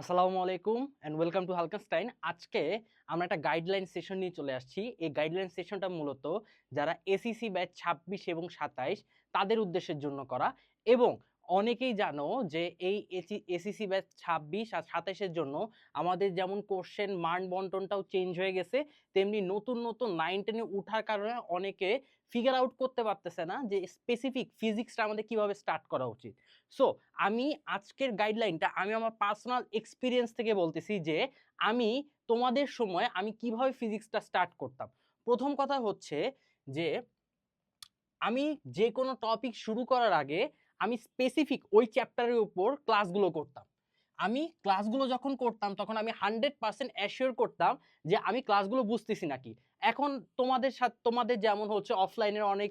আসসালামু আলাইকুম and welcome to হালকানস্টাইন আজকে আমরা একটা গাইডলাইন সেশন নিয়ে চলে আসছি। এই গাইডলাইন সেশনটা মূলত যারা এসিসি ব্যাচ ছাব্বিশ এবং সাতাইশ, তাদের উদ্দেশ্যের জন্য করা। এবং অনেকেই জানো যে এই এসিসি ব্যাচ ছাব্বিশ আর সাতাইশের জন্য আমাদের যেমন কোশ্চেন মান বন্টনটাও চেঞ্জ হয়ে গেছে, তেমনি নতুন নতুন নাইন টেনে উঠার কারণে অনেকে ফিগার আউট করতে পারতেছে না যে স্পেসিফিক ফিজিক্সটা আমাদের কীভাবে স্টার্ট করা উচিত। সো আমি আজকের গাইডলাইনটা আমি আমার পার্সোনাল এক্সপিরিয়েন্স থেকে বলতেছি যে, আমি তোমাদের সময় আমি কীভাবে ফিজিক্সটা স্টার্ট করতাম। প্রথম কথা হচ্ছে যে, আমি যে কোনো টপিক শুরু করার আগে আমি স্পেসিফিক ওই চ্যাপ্টারের উপর ক্লাসগুলো করতাম। আমি ক্লাসগুলো যখন করতাম, তখন আমি হান্ড্রেড পার্সেন্ট অ্যাসিওর করতাম যে আমি ক্লাসগুলো বুঝতেছি নাকি। এখন তোমাদের সাথে, তোমাদের যেমন হচ্ছে অফলাইনের অনেক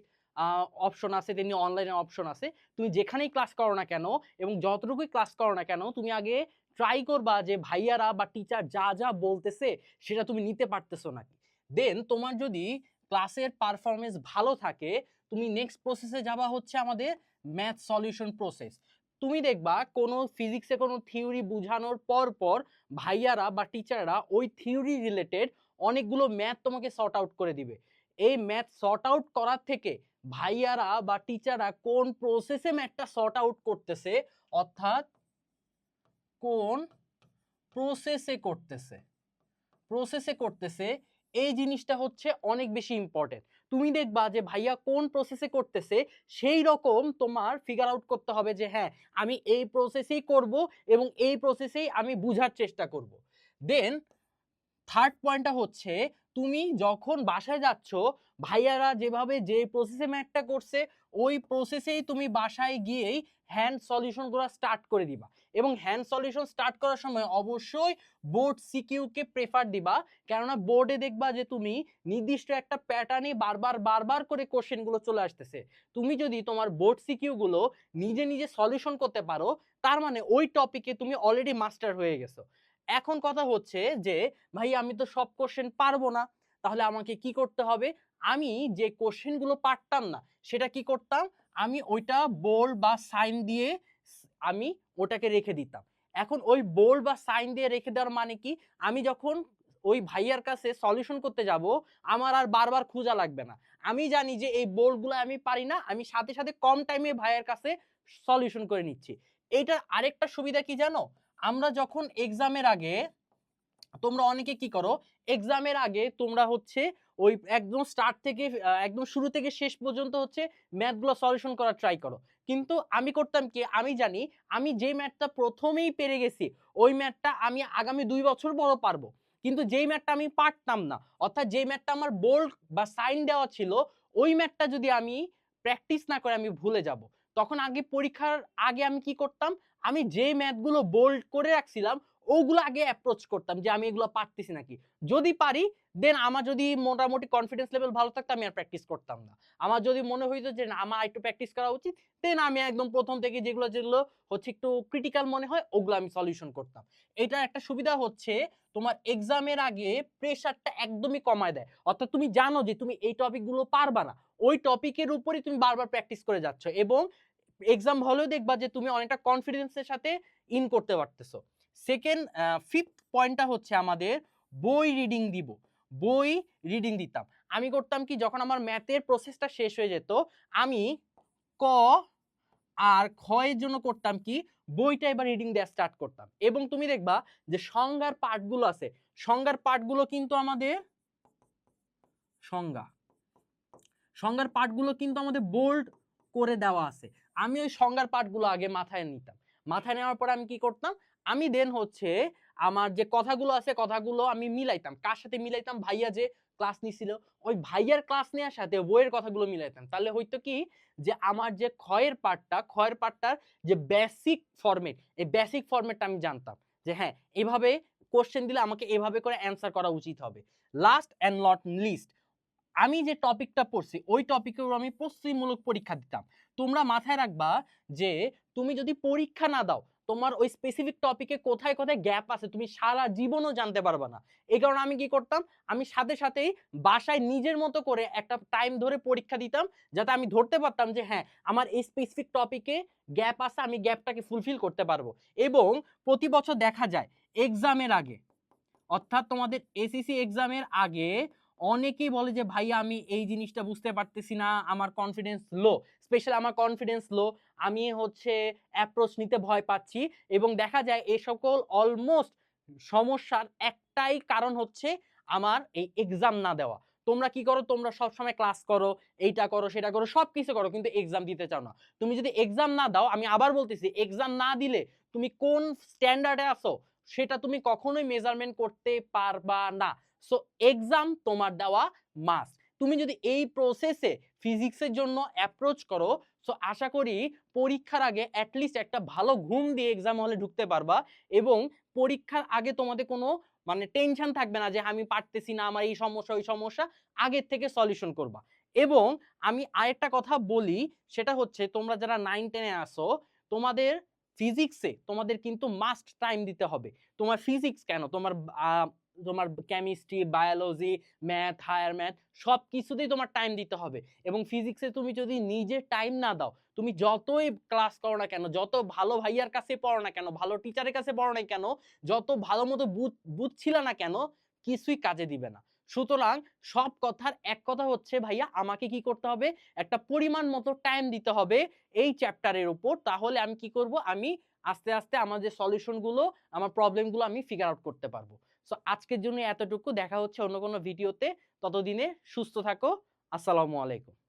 অপশন আছে, তেমনি অনলাইনের অপশন আছে। তুমি যেখানেই ক্লাস করো না কেন এবং যতটুকুই ক্লাস করো না কেন, তুমি আগে ট্রাই করবা যে ভাইয়ারা বা টিচার যা যা বলতেছে, সেটা তুমি নিতে পারতেছো নাকি। দেন তোমার যদি ক্লাসের পারফরমেন্স ভালো থাকে, তুমি নেক্সট প্রসেসে যাবা হচ্ছে আমাদের ম্যাথ সলিউশন প্রসেস তুমি দেখবা কোনো ফিজিক্সে কোনো থিওরি বোঝানোর পর পর ভাইয়ারা বা টিচাররা ওই থিওরি রিলেটেড অনেকগুলো ম্যাথ তোমাকে সর্ট আউট করে দিবে। এই ম্যাথ সর্ট আউট করার থেকে ভাইয়ারা বা টিচাররা কোন প্রসেসে ম্যাথটা সর্ট আউট করতেছে, অর্থাৎ কোন প্রসেসে করতেছে। প্রসেসে করতেছে, এই জিনিসটা হচ্ছে অনেক বেশি ইম্পর্টেন্ট তুমি দেখবা যে ভাইয়া কোন প্রসেসে করতেছে, সেই রকম তোমার ফিগার আউট করতে হবে যে হ্যাঁ আমি এই প্রসেসেই করব এবং এই প্রসেসেই আমি বুঝার চেষ্টা করব। দেন থার্ড পয়েন্টটা হচ্ছে তুমি যখন বাসায় যাচ্ছ, ভাইয়ারা যেভাবে যে প্রসেসে ম্যাথটা করছে, ওই প্রসেসেই তুমি বাসায় গিয়েই হ্যান্ড সলিউশনগুলো স্টার্ট করে দিবা। এবং হ্যান্ড সলিউশন স্টার্ট করার সময় অবশ্যই বোর্ড সিকিউকে প্রেফার দিবা। কেননা বোর্ডে দেখবা যে তুমি নির্দিষ্ট একটা প্যাটার্নে বারবার বারবার করে কোশ্চেনগুলো চলে আসতেছে। তুমি যদি তোমার বোর্ড সিকিউগুলো নিজে নিজে সলিউশন করতে পারো, তার মানে ওই টপিকে তুমি অলরেডি মাস্টার হয়ে গেছো। এখন কথা হচ্ছে যে, ভাই, আমি তো সব কোশ্চেন পারব না। তাহলে আমাকে কি করতে হবে? আমি যে কোশ্চেনগুলো পারতাম না, সেটা কি করতাম? আমি ওইটা বোল্ড বা সাইন দিয়ে আমি ওটাকে রেখে দিতাম। এখন ওই বোল্ড বা সাইন দিয়ে রেখে দেওয়ার মানে কি? আমি যখন ওই ভাইয়ার কাছে সলিউশন করতে যাব, আমার আর বারবার খোঁজা লাগবে না। আমি জানি যে, এই বোল্ডগুলো আমি পারি না, আমি সাথে সাথে কম টাইমে ভাইয়ের কাছে সলিউশন করে নিচ্ছি। এইটার আরেকটা সুবিধা কি জানো? আমরা যখন এক্সামের আগে তোমরা অনেকে কি করো? এক্সামের আগে তোমরা হচ্ছে ওই একদম স্টার্ট থেকে, একদম শুরু থেকে শেষ পর্যন্ত হচ্ছে ম্যাথগুলো সলিউশন করার ট্রাই করো। কিন্তু আমি করতাম কি? আমি জানি, আমি যে ম্যাথটা প্রথমেই পেরে গেছি, ওই ম্যাথটা আমি আগামী দুই বছর বড় পারব। কিন্তু যেই ম্যাথটা আমি পারতাম না, অর্থাৎ যেই ম্যাথটা আমার বোল্ড বা সাইন দেওয়া ছিল, ওই ম্যাথটা যদি আমি প্র্যাকটিস না করে আমি ভুলে যাব, তখন আগে পরীক্ষার আগে আমি কি করতাম? আমি যে ম্যাথগুলো বোল্ড করে রাখছিলাম, ওগুলো আগে অ্যাপ্রোচ করতাম যে আমি এগুলো পারতেছি নাকি। যদি পারি দেন আমার যদি মোটামুটি কনফিডেন্স লেভেল ভালো থাকতো, আমি আর প্র্যাকটিস করতাম না। আমার যদি মনে হইতো যে না, আমার একটু প্র্যাকটিস করা উচিত দেন আমি একদম প্রথম থেকে যেগুলো যেগুলো হচ্ছে একটু ক্রিটিক্যাল মনে হয়, ওগুলো আমি সলিউশন করতাম। এটার একটা সুবিধা হচ্ছে, তোমার এক্সামের আগে প্রেশারটা একদমই কমায় দেয়। অর্থাৎ তুমি জানো যে তুমি এই টপিকগুলো পারবা না। ওই টপিকের উপরই তুমি বারবার প্র্যাকটিস করে যাচ্ছ এবং এক্সাম হলেও দেখবা যে তুমি অনেকটা কনফিডেন্সের সাথে ইন করতে পারতেছো। সেকেন্ড ফিফথ পয়েন্টটা হচ্ছে আমাদের বই রিডিং দিব। বই রিডিং দিতাম। আমি করতাম কি, যখন আমার ম্যাথের প্রসেসটা শেষ হয়ে যেত, আমি ক আর ক্ষয়ের জন্য করতাম কি, বইটা এবার রিডিং দেওয়া স্টার্ট করতাম। এবং তুমি দেখবা যে সংজ্ঞার পার্টগুলো আছে, সংজ্ঞার পার্টগুলো কিন্তু আমাদের সংজ্ঞা। সংজ্ঞার পার্টগুলো কিন্তু আমাদের বোল্ড করে দেওয়া আছে। আমি ওই সংজ্ঞার পার্টগুলো আগে মাথায় নিতাম। মাথায় নেওয়ার পর আমি কি করতাম? আমি দেন হচ্ছে আমার যে কথাগুলো আছে, কথাগুলো আমি মিলাইতাম। কার সাথে মিলাইতাম? ভাইয়া যে ক্লাস নিছিল। ওই ভাইয়ার ক্লাস নেওয়ার সাথে বইয়ের কথাগুলো মিলাইতাম। তাহলে হয়তো কি? যে আমার যে ক্ষয়ের পার্টটা ক্ষয়ের পার্টটার যে বেসিক ফরম্যাট এই বেসিক ফরম্যাটটা আমি জানতাম। যে হ্যাঁ এভাবে কোশ্চেন দিলে আমাকে এভাবে করে অ্যান্সার করা উচিত হবে। লাস্ট অ্যান্ড নট লিস্ট আমি যে টপিকটা পড়ছি, ওই টপিকের আমি প্রস্তুতিমূলক পরীক্ষা দিতাম। তোমরা মাথায় রাখবা যে, তুমি যদি পরীক্ষা না দাও, তোমার ওই স্পেসিফিক টপিকে কোথায় কোথায় গ্যাপ আছে, তুমি সারা জীবনও জানতে পারবা না। এই কারণে আমি কি করতাম, আমি সাথে সাথেই বাসায় নিজের মতো করে একটা টাইম ধরে পরীক্ষা দিতাম, যাতে আমি ধরতে পারতাম যে হ্যাঁ আমার এই স্পেসিফিক টপিকে গ্যাপ আছে, আমি গ্যাপটাকে ফুলফিল করতে পারব। এবং প্রতি বছর দেখা যায় এক্সামের আগে, অর্থাৎ তোমাদের এসিসি এক্সামের আগে অনেকেই বলে যে, ভাইয়া, আমি এই জিনিসটা বুঝতে পারতেছি না। আমার কনফিডেন্স লো স্পেশাল আমার কনফিডেন্স লো আমি হচ্ছে অ্যাপ্রোচ নিতে ভয় পাচ্ছি। এবং দেখা যায় এই সকল অলমোস্ট সমস্যার একটাই কারণ হচ্ছে আমার এই এক্সাম না দেওয়া। তোমরা কি করো? তোমরা সবসময় ক্লাস করো, এইটা করো, সেটা করো সব কিছু করো, কিন্তু এক্সাম দিতে চাও না। তুমি যদি এক্সাম না দাও, আমি আবার বলতেছি এক্সাম না দিলে তুমি কোন স্ট্যান্ডার্ডে আসো সেটা তুমি কখনোই মেজারমেন্ট করতে পারবা না। সো এক্সাম তোমার দেওয়া মাস তুমি যদি এই প্রসেসে ফিজিক্সের জন্য অ্যাপ্রোচ করো সো আশা করি পরীক্ষার আগে অ্যাটলিস্ট একটা ভালো ঘুম দিয়ে এক্সাম হলে ঢুকতে পারবা এবং পরীক্ষার আগে তোমাদের কোনো মানে টেনশন থাকবে না যে আমি পারতেছি না, আমার এই সমস্যা, ওই সমস্যা, আগের থেকে সলিউশন করবা। এবং আমি আরেকটা কথা বলি, সেটা হচ্ছে তোমরা যারা নাইন টেনে আসো তোমাদের ফিজিক্সে তোমাদের কিন্তু মাস্ট টাইম দিতে হবে। তোমার ফিজিক্স কেন? তোমার তোমার chemistry biology math higher math সব কিছুতেই তোমার টাইম দিতে হবে। এবং ফিজিক্সে তুমি যদি নিজে টাইম না দাও, তুমি যতই ক্লাস করো না কেন, যত ভালো ভাইয়ার কাছে পড়ো না কেন, ভালো টিচারের কাছে পড়ো না কেন, যত ভালো মতো বুঝছিল না কেন, কিছুই কাজে দিবে না। সুতরাং সব কথার এক কথা হচ্ছে ভাইয়া, আমাকে কি করতে হবে? একটা পরিমাণ মতো টাইম দিতে হবে এই চ্যাপ্টারের উপর। তাহলে আমি কি করব? আমি আস্তে আস্তে আমার যে সলিউশনগুলো আমার প্রবলেমগুলো আমি ফিগার আউট করতে পারব। সো আজকের জন্য এতটুকু। দেখা হচ্ছে অন্য কোনো ভিডিওতে। ততদিনে সুস্থ থাকো। আসসালামু আলাইকুম।